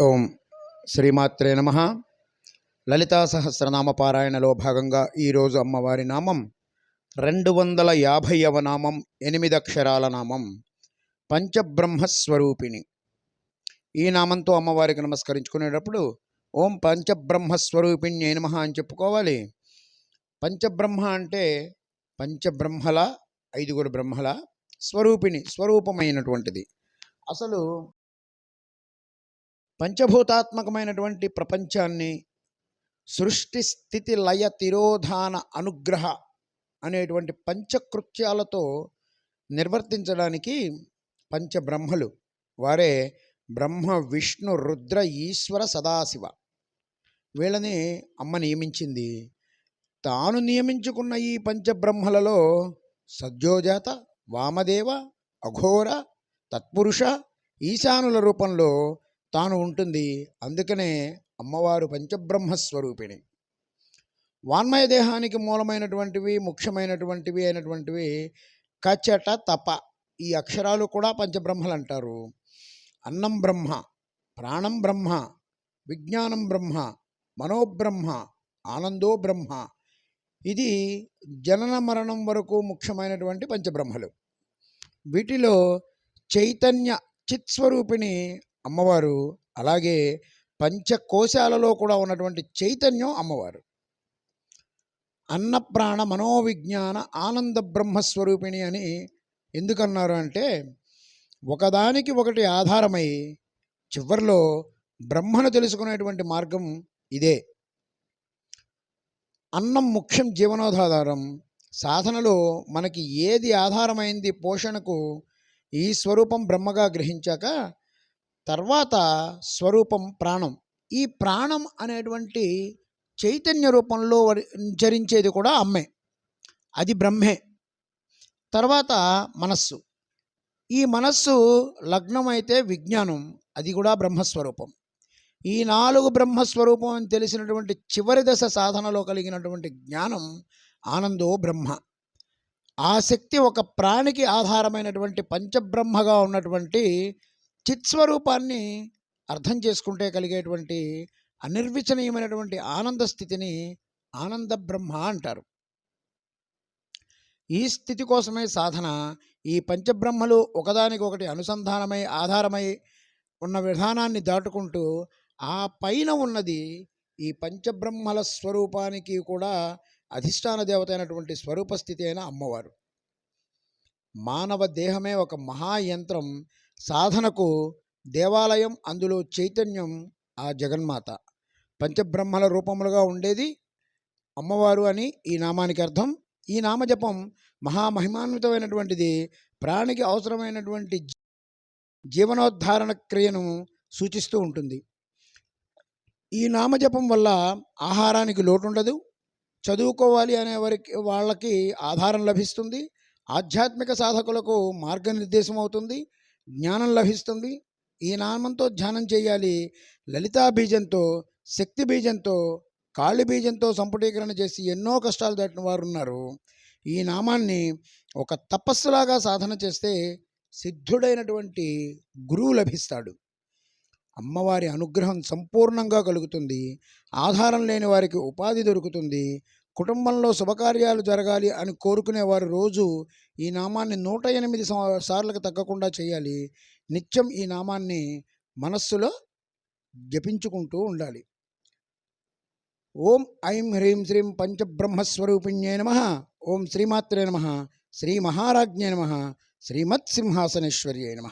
ఓం శ్రీమాత్రే నమ. లలితా సహస్రనామ పారాయణలో భాగంగా ఈరోజు అమ్మవారి నామం రెండు వందల యాభైవ నామం ఎనిమిది అక్షరాల నామం పంచబ్రహ్మస్వరూపిణి. ఈ నామంతో అమ్మవారికి నమస్కరించుకునేటప్పుడు ఓం పంచబ్రహ్మస్వరూపిణి నమ అని చెప్పుకోవాలి. పంచబ్రహ్మ అంటే పంచబ్రహ్మల ఐదుగురు బ్రహ్మల స్వరూపిణి స్వరూపమైనటువంటిది. అసలు పంచభూతాత్మకమైనటువంటి ప్రపంచాన్ని సృష్టి స్థితి లయ తిరోధాన అనుగ్రహ అనేటువంటి పంచకృత్యాలతో నిర్వర్తించడానికి పంచబ్రహ్మలు. వారే బ్రహ్మ విష్ణు రుద్ర ఈశ్వర సదాశివ. వీళ్ళని అమ్మ నియమించింది. తాను నియమించుకున్న ఈ పంచబ్రహ్మలలో సద్యోజాత వామదేవ అఘోర తత్పురుష ఈశానుల రూపంలో తాను ఉంటుంది. అందుకనే అమ్మవారు పంచబ్రహ్మస్వరూపిణి. వాన్మయ దేహానికి మూలమైనటువంటివి ముఖ్యమైనటువంటివి అయినటువంటివి కచట తప ఈ అక్షరాలు కూడా పంచబ్రహ్మలు అంటారు అన్నం బ్రహ్మ ప్రాణం బ్రహ్మ విజ్ఞానం బ్రహ్మ మనోబ్రహ్మ ఆనందో బ్రహ్మ ఇది జనన మరణం వరకు ముఖ్యమైనటువంటి పంచబ్రహ్మలు. వీటిలో చైతన్య చిత్స్వరూపిణి అమ్మవారు అలాగే పంచకోశాలలో కూడా ఉన్నటువంటి చైతన్యం అమ్మవారు. అన్నప్రాణ మనోవిజ్ఞాన ఆనంద బ్రహ్మస్వరూపిణి అని ఎందుకన్నారు అంటే ఒకదానికి ఒకటి ఆధారమై చివరిలో బ్రహ్మను తెలుసుకునేటువంటి మార్గం ఇదే. అన్నం ముఖ్యం జీవనోధాధారం సాధనలో మనకి ఏది ఆధారమైంది పోషణకు ఈ స్వరూపం బ్రహ్మగా గ్రహించాక తర్వాత స్వరూపం ప్రాణం. ఈ ప్రాణం అనేటువంటి చైతన్య రూపంలో జరించేది కూడా అమ్మే. అది బ్రహ్మే. తర్వాత మనస్సు. ఈ మనస్సు లగ్నమైతే విజ్ఞానం. అది కూడా బ్రహ్మస్వరూపం. ఈ నాలుగు బ్రహ్మస్వరూపం అని తెలిసినటువంటి చివరి దశ సాధనలో కలిగినటువంటి జ్ఞానం ఆనందో బ్రహ్మ. ఆ శక్తి ఒక ప్రాణికి ఆధారమైనటువంటి పంచబ్రహ్మగా ఉన్నటువంటి చిత్స్వరూపాన్ని అర్థం చేసుకుంటే కలిగేటువంటి అనిర్వచనీయమైనటువంటి ఆనంద స్థితిని ఆనంద బ్రహ్మ అంటారు. ఈ స్థితి కోసమే సాధన ఈ పంచబ్రహ్మలు ఒకదానికొకటి అనుసంధానమై ఆధారమై ఉన్న విధానాన్ని దాటుకుంటూ ఆ పైన ఉన్నది ఈ పంచబ్రహ్మల స్వరూపానికి కూడా అధిష్టాన దేవత అయినటువంటి స్వరూప స్థితి అయిన అమ్మవారు. మానవ దేహమే ఒక మహాయంత్రం సాధనకు దేవాలయం అందులో చైతన్యం ఆ జగన్మాత. పంచబ్రహ్మల రూపములుగా ఉండేది అమ్మవారు అని ఈ నామానికి అర్థం. ఈ నామజపం మహామహిమాన్వితమైనటువంటిది ప్రాణికి అవసరమైనటువంటి జీవనోద్ధారణ క్రియను సూచిస్తూ ఉంటుంది. ఈ నామజపం వల్ల ఆహారానికి లోటుండదు. చదువుకోవాలి అనే వారికి వాళ్ళకి ఆధారం లభిస్తుంది. ఆధ్యాత్మిక సాధకులకు మార్గనిర్దేశం అవుతుంది జ్ఞానం లభిస్తుంది. ఈ నామంతో ధ్యానం చేయాలి. లలితా బీజంతో శక్తి బీజంతో కాళి బీజంతో సంపుటీకరణ చేసి ఎన్నో కష్టాలు దాటిన వారు ఉన్నారు ఈ నామాన్ని ఒక తపస్సులాగా సాధన చేస్తే సిద్ధుడైనటువంటి గురువు లభిస్తాడు. అమ్మవారి అనుగ్రహం సంపూర్ణంగా కలుగుతుంది. ఆధారం లేని వారికి ఉపాధి దొరుకుతుంది. కుటుంబంలో శుభకార్యాలు జరగాలి అని కోరుకునేవారు రోజు ఈ నామాన్ని నూట ఎనిమిది సార్లకు తగ్గకుండా చేయాలి. నిత్యం ఈ నామాన్ని మనస్సులో జపించుకుంటూ ఉండాలి. ఓం ఐం హ్రీం శ్రీం పంచబ్రహ్మస్వరూపిణ్యే నమ. ఓం శ్రీమాత్రే నమ. శ్రీ మహారాజ్ఞే నమ. శ్రీమత్సింహాసనేశ్వర్యే నమ.